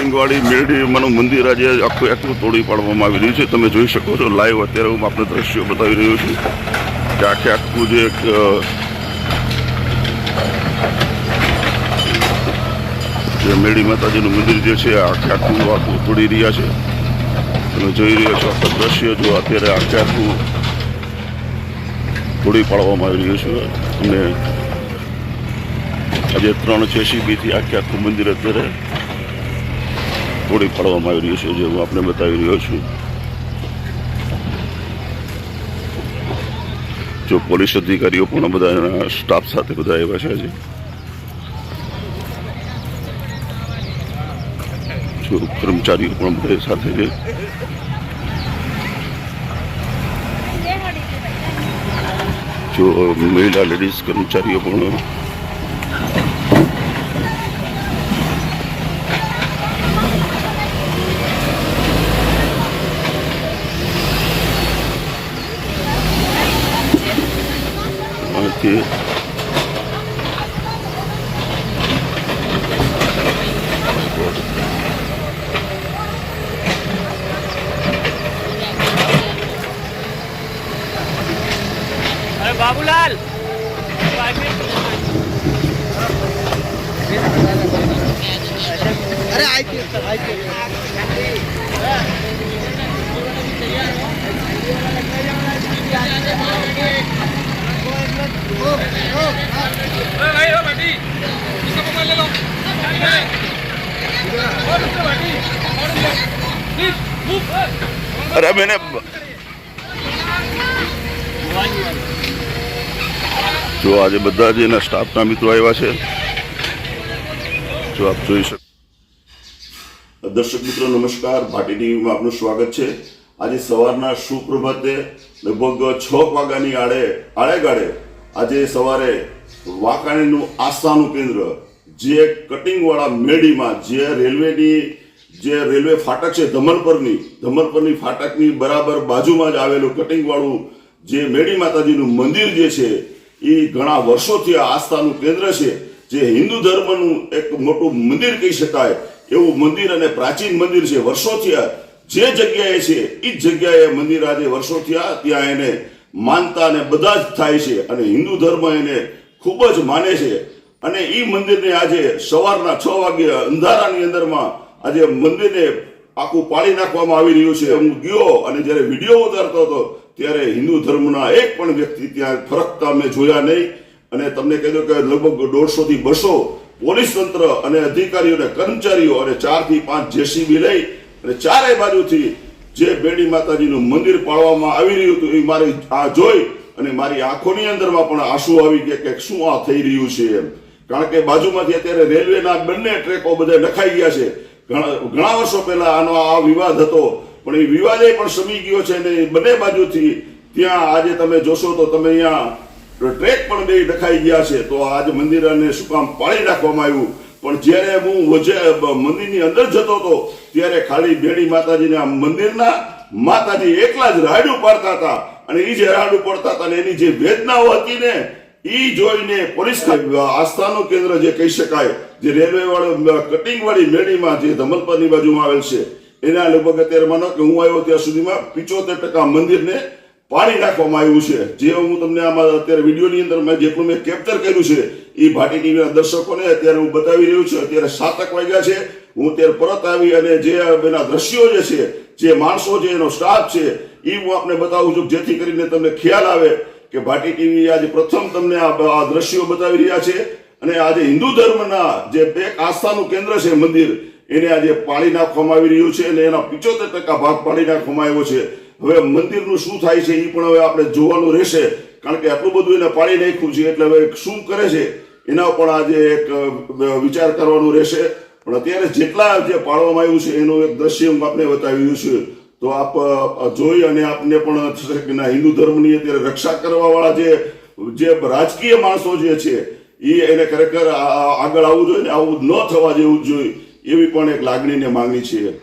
કટિંગવાળી મને મંદિર આજે આખું આખું તોડી પાડવામાં આવી રહ્યું છે. તમે જોઈ શકો છો લાઈવ અત્યારે હું આપણે દ્રશ્યો બતાવી રહ્યો છું કે આખે આખું જે એક જે મેળી માતાજીનું મંદિર જે છે આખે આખું આખું તોડી રહ્યા છે. તમે જોઈ રહ્યા છો આખા દ્રશ્ય જો અત્યારે આખે આખું તોડી પાડવામાં આવી રહ્યું છે. અને આજે ત્રણ જેસીબીથી આખે આખું મંદિર અત્યારે તોડી પાડવામાં આવી રહ્યું છે, જે હું આપને બતાવી રહ્યો છું. જો પોલીસ અધિકારીઓ પણ બધા સ્ટાફ સાથે બધા આવ્યા છે આજે. જો કર્મચારીઓ પણ બધા સાથે છે. જો મહિલા લેડીઝ કર્મચારીઓ પણ আজকে বাবুলাল! আরে আইতে আইতে અરે મેને જો આજે બધા જ એના સ્ટાફના મિત્રો આવ્યા છે, જો આપ જોઈ શકો. દર્શક મિત્રો, નમસ્કાર. ભાટી ટીવીમાં આપનું સ્વાગત છે. આજે સવારના સુપ્રભાતે લગભગ છ વાગ્યાની આડે આડે આજે સવારે વાંકાણીનું આસ્થાનું કેન્દ્ર, જે કટિંગવાળા મેડીમાં, જે રેલવેની, જે રેલવે ફાટક છે ધમનપરની ધમનપરની ફાટકની બરાબર બાજુમાં જ આવેલું કટિંગવાળું જે મેડી માતાજીનું મંદિર જે છે, એ ઘણા વર્ષોથી આસ્થાનું કેન્દ્ર છે, જે હિન્દુ ધર્મનું એક મોટું મંદિર કહી શકાય, એવું મંદિર અને પ્રાચીન મંદિર છે. વર્ષોથી જે જગ્યાએ છે એ જ જગ્યાએ મંદિર આજે વર્ષોથી ત્યાં એને માનતા અને બધા જ થાય છે અને હિન્દુ ધર્મ એને ખૂબ જ માને છે. અને એ મંદિરને આજે સવારના છ વાગે અંધારાની અંદરમાં આજે મંદિરને આખું પાળી નાખવામાં આવી રહ્યું છે. હું ગયો અને જ્યારે વીડિયો ઉતારતો હતો, ત્યારે હિન્દુ ધર્મના એક પણ વ્યક્તિ ત્યાં ફરકતા મેં જોયા નહીં. અને તમને કહી દઉં કે લગભગ દોઢસો થી બસો પોલીસ તંત્ર અને અધિકારીઓ અને કર્મચારીઓ અને ચારથી પાંચ જેસીબી લઈ અને ચારે બાજુથી જે બેડી માતાજીનું મંદિર પાડવામાં આવી રહ્યું હતું એ મારી આ જોઈ અને મારી આંખોની અંદરમાં પણ આંસુ આવી ગયા કે શું આ થઈ રહ્યું છે એમ. કારણ કે બાજુમાંથી અત્યારે રેલવેના બંને ટ્રેકો બધા નખાઈ ગયા છે. ઘણા વર્ષો પહેલા આનો આ વિવાદ હતો, પણ એ વિવાદે પણ સમી ગયો છે અને બંને બાજુથી ત્યાં આજે તમે જોશો તો તમે અહીંયા ટ્રેક પણ બે નખાઈ ગયા છે. તો આજ મંદિરને શું કામ પાડી નાખવામાં આવ્યું. પણ જ્યારે હું વજે મંદિરની અંદર જતો હતો, ત્યારે ખાલી બેડી માતાજીના મંદિરના માતાજી એકલા જ રાડું પાડતા હતા. અને એ જે રાડું પડતા હતા એની જે વેદનાઓ હતી ને એ જોઈને પોલીસ આસ્થાનું કેન્દ્ર જે કહી શકાય, જે રેલવે વાળો કટિંગ વાળી મેડીમાં જે ધમલપરની બાજુમાં આવેલ છે, એના લગભગ અત્યારે માનો કે હું આવ્યો ત્યાં સુધીમાં પિચોતેર ટકા મંદિરને પાડી નાખવામાં આવ્યું છે. જે હું તમને આમાં અત્યારે વિડીયોની અંદર મેં જેટલું મેં કેપ્ચર કર્યું છે, એ ભાટી ટીવીના દર્શકોને અત્યારે હું બતાવી રહ્યું છું. અત્યારે સાતક વાગ્યા છે. હું અત્યારે પરત આવી અને જે એના દ્રશ્યો જે છે, જે માણસો છે, એનો સ્ટાફ છે, એ હું આપને બતાવું છું. જેથી કરીને તમને ખ્યાલ આવે કે ભાટી ટીવી આજે પ્રથમ તમને આ દ્રશ્યો બતાવી રહ્યા છે. અને આજે હિન્દુ ધર્મના જે બે આસ્થાનું કેન્દ્ર છે મંદિર, એને આજે પાડી નાખવામાં આવી રહ્યું છે અને એના પિચોતેર ટકા ભાગ પાડી નાખવામાં આવ્યો છે. હવે મંદિરનું શું થાય છે એ પણ હવે આપણે જોવાનું રહેશે. કારણ કે આટલું બધું એને પાડી નાખ્યું છે, એટલે હવે શું કરે છે, એના પણ આજે એક વિચાર કરવાનું રહેશે. પણ અત્યારે જેટલા જે પાડવામાં આવ્યું છે, એનું એક દ્રશ્ય હું આપને બતાવી રહ્યું છું. તો આપ જોઈ અને આપને પણ હિન્દુ ધર્મની અત્યારે રક્ષા કરવા વાળા જે જે રાજકીય માણસો જે છે, એ એને ખરેખર આગળ આવવું જોઈએ ને, આવું ન થવા જેવું જોઈએ, એવી પણ એક લાગણીને માંગણી છે.